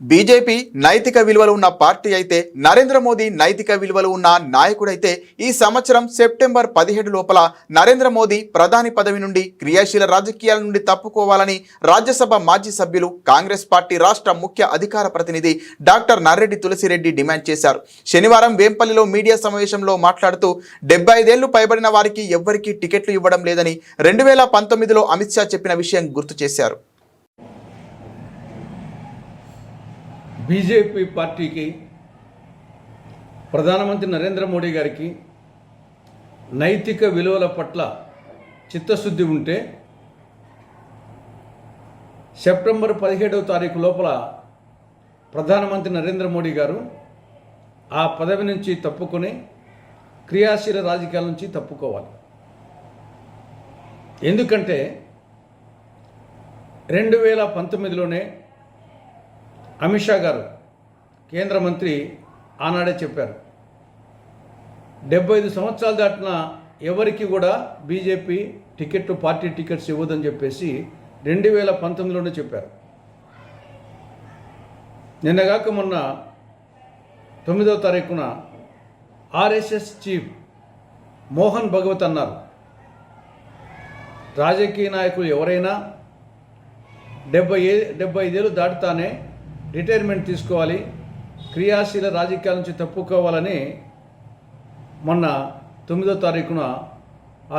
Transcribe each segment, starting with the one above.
BJP నైతిక విలువలు ఉన్న పార్టీ అయితే నరేంద్ర మోదీ నైతిక విలువలు ఉన్న నాయకుడైతే ఈ సంవత్సరం సెప్టెంబర్ పదిహేడు లోపల నరేంద్ర మోదీ ప్రధాని పదవి నుండి క్రియాశీల రాజకీయాల నుండి తప్పుకోవాలని రాజ్యసభ మాజీ సభ్యులు కాంగ్రెస్ పార్టీ రాష్ట్ర ముఖ్య అధికార ప్రతినిధి డాక్టర్ నర్రెడ్డి తులసిరెడ్డి డిమాండ్ చేశారు. శనివారం వేంపల్లిలో మీడియా సమావేశంలో మాట్లాడుతూ డెబ్బై ఐదేళ్ళు పైబడిన వారికి ఎవ్వరికీ టికెట్లు ఇవ్వడం లేదని రెండు వేల పంతొమ్మిదిలో అమిత్ షా చెప్పిన విషయం గుర్తు చేశారు. బీజేపీ పార్టీకి ప్రధానమంత్రి నరేంద్ర మోడీ గారికి నైతిక విలువల పట్ల చిత్తశుద్ధి ఉంటే సెప్టెంబర్ పదిహేడవ తారీఖు లోపల ప్రధానమంత్రి నరేంద్ర మోడీ గారు ఆ పదవి నుంచి తప్పుకొని క్రియాశీల రాజకీయాల నుంచి తప్పుకోవాలి. ఎందుకంటే రెండు వేల పంతొమ్మిదిలోనే అమిత్ షా గారు కేంద్ర మంత్రి ఆనాడే చెప్పారు. డెబ్బై ఐదు సంవత్సరాలు దాటిన ఎవరికి కూడా బీజేపీ టికెట్ పార్టీ టికెట్స్ ఇవ్వదని చెప్పేసి రెండు వేల పంతొమ్మిదిలోనే చెప్పారు. నిన్నగాక మొన్న తొమ్మిదవ తారీఖున ఆర్ఎస్ఎస్ చీఫ్ మోహన్ భగవత్ అన్నారు. రాజకీయ నాయకులు ఎవరైనా డెబ్బై ఏ డెబ్బై ఐదేళ్ళు దాటుతానే రిటైర్మెంట్ తీసుకోవాలి. క్రియాశీల రాజకీయాల నుంచి తప్పుకోవాలని మొన్న తొమ్మిదో తారీఖున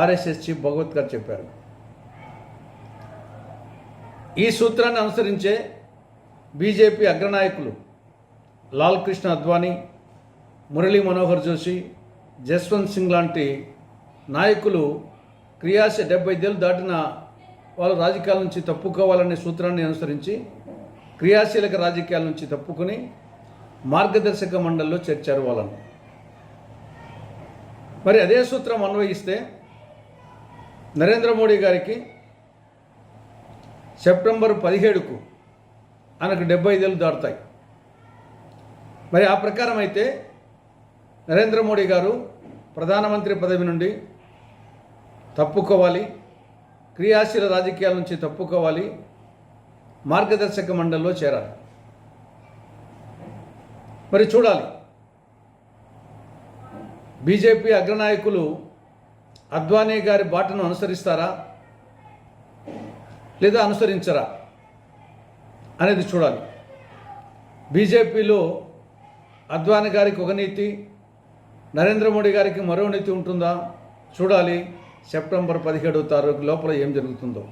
ఆర్ఎస్ఎస్ చీఫ్ భగవత్ గారు చెప్పారు. ఈ సూత్రాన్ని అనుసరించే బీజేపీ అగ్రనాయకులు లాల్ కృష్ణ అద్వానీ మురళీ మనోహర్ జోషి జస్వంత్ సింగ్ లాంటి నాయకులు క్రియాశ డెబ్బై ఐదేళ్ళు దాటిన వాళ్ళు రాజకీయాల నుంచి తప్పుకోవాలనే సూత్రాన్ని అనుసరించి క్రియాశీలక రాజకీయాల నుంచి తప్పుకొని మార్గదర్శక మండలిలో చేర్చారు వాళ్ళను. మరి అదే సూత్రం అన్వయిస్తే నరేంద్ర మోడీ గారికి సెప్టెంబర్ పదిహేడుకు ఆయనకు డెబ్బై ఐదేళ్ళు దాటుతాయి. మరి ఆ ప్రకారం అయితే నరేంద్ర మోడీ గారు ప్రధానమంత్రి పదవి నుండి తప్పుకోవాలి క్రియాశీల రాజకీయాల నుంచి తప్పుకోవాలి మార్గదర్శక మండలిలో చేరాలి. మరి చూడాలి. బీజేపీ అగ్రనాయకులు అద్వానీ గారి బాటను అనుసరిస్తారా? లేదా అనుసరించరా? అనేది చూడాలి. బీజేపీలో అద్వానీ గారికి ఒక నీతి నరేంద్ర మోడీ గారికి మరో నీతి ఉంటుందా? చూడాలి. సెప్టెంబర్ పదిహేడవ తారీఖు లోపల ఏం జరుగుతుందో.